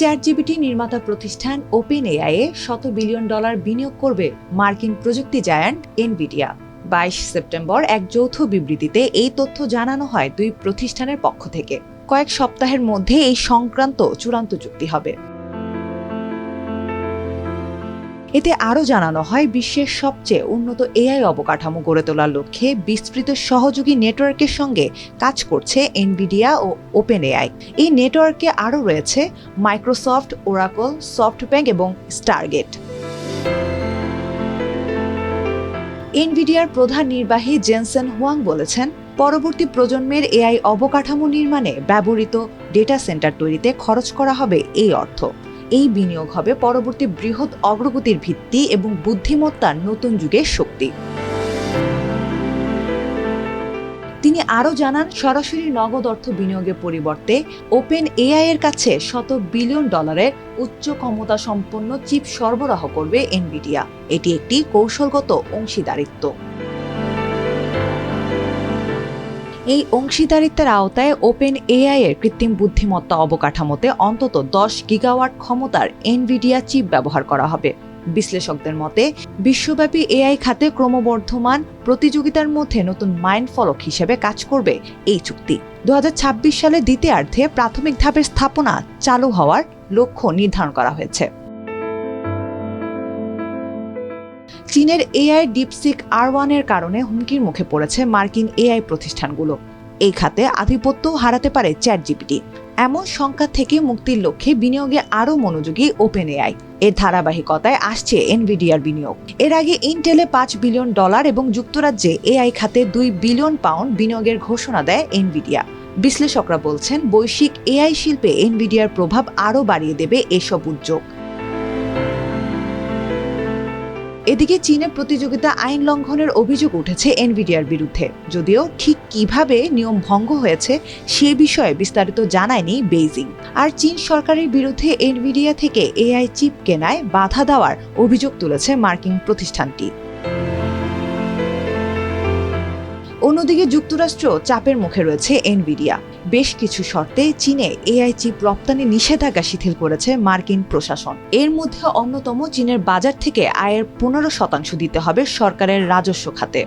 Chat GPT নির্মাতা প্রতিষ্ঠান open এআইয়ে শত বিলিয়ন ডলার বিনিয়োগ করবে মার্কিন প্রযুক্তি জায়ান্ট এনবিডিয়া বাইশ সেপ্টেম্বর এক যৌথ বিবৃতিতে এই তথ্য জানানো হয় দুই প্রতিষ্ঠানের পক্ষ থেকে। কয়েক সপ্তাহের মধ্যে এই সংক্রান্ত চূড়ান্ত চুক্তি হবে। এতে আরও জানানো হয়, বিশ্বের সবচেয়ে উন্নত এআই অবকাঠামো গড়ে তোলার লক্ষ্যে বিস্তৃত সহযোগী নেটওয়ার্কের সঙ্গে কাজ করছে এনবিডিয়া ও ওপেন এআই এই নেটওয়ার্কে আরও রয়েছে মাইক্রোসফট ওরাকল সফটব্যাংক এবং স্টারগেট এনভিডিয়ার প্রধান নির্বাহী জেনসেন হুয়াং বলেছেন, পরবর্তী প্রজন্মের এআই অবকাঠামো নির্মাণে ব্যবহৃত ডেটা সেন্টার তৈরিতে খরচ করা হবে এই অর্থ। এই বিনিয়োগ হবে পরবর্তী বৃহৎ অগ্রগতির ভিত্তি এবং বুদ্ধিমত্তার নতুন যুগের শক্তি। তিনি আরও জানান, সরাসরি নগদ অর্থ বিনিয়োগের পরিবর্তে ওপেন এআই এর কাছে শত বিলিয়ন ডলারের উচ্চ ক্ষমতা সম্পন্ন চিপ সরবরাহ করবে এনবিডিয়া। এটি একটি কৌশলগত অংশীদারিত্ব। এই অংশীদারিত্বের আওতায় ওপেন এআই এর কৃত্রিম বুদ্ধিমত্তা অবকাঠামোতে অন্তত দশ গিগাওয়াট ক্ষমতার এনভিডিয়া চিপ ব্যবহার করা হবে। বিশ্লেষকদের মতে, বিশ্বব্যাপী এআই খাতে ক্রমবর্ধমান প্রতিযোগিতার মধ্যে নতুন মাইন্ড ফলক হিসেবে কাজ করবে এই চুক্তি। দু সালের দ্বিতীয়ার্ধে প্রাথমিক ধাপের স্থাপনা চালু হওয়ার লক্ষ্য নির্ধারণ করা হয়েছে। চীনের এআই ডিপসিক আর ওয়ানের কারণে হুমকির মুখে পড়েছে মার্কিন এআই প্রতিষ্ঠানগুলো। এই খাতে আধিপত্য হারাতে পারে চ্যাট জিপিটি এমন সংখ্যা থেকে মুক্তির লক্ষ্যে বিনিয়োগে আরও মনোযোগী ওপেন এআই এর ধারাবাহিকতায় আসছে এনভিডিয়ার বিনিয়োগ। এর আগে ইন্টেলে পাঁচ বিলিয়ন ডলার এবং যুক্তরাজ্যে এআই খাতে দুই বিলিয়ন পাউন্ড বিনিয়োগের ঘোষণা দেয় এনভিডিয়া। বিশ্লেষকরা বলছেন, বৈশ্বিক এআই শিল্পে এনভিডিয়ার প্রভাব আরও বাড়িয়ে দেবে এসব উদ্যোগ। এদিকে চীনে প্রতিযোগিতা আইন লঙ্ঘনের অভিযোগ উঠেছে এনভিডিয়ার বিরুদ্ধে। যদিও ঠিক কীভাবে নিয়ম ভঙ্গ হয়েছে সে বিষয়ে বিস্তারিত জানায়নি বেইজিং। আর চীন সরকারের বিরুদ্ধে এনভিডিয়া থেকে এআই চিপ কেনায় বাধা দেওয়ার অভিযোগ তুলেছে মার্কিন প্রতিষ্ঠানটি। অন্যদিকে যুক্তরাষ্ট্র চাপের মুখে রয়েছে এনভিডিয়া। বেশ কিছু শর্তে চীনে এআই চিপ রপ্তানি নিষেধাজ্ঞা শিথিল করেছে মার্কিন প্রশাসন। এর মধ্যে অন্যতম চীনের বাজার থেকে আয়ের পনেরো শতাংশ দিতে হবে সরকারের রাজস্ব খাতে।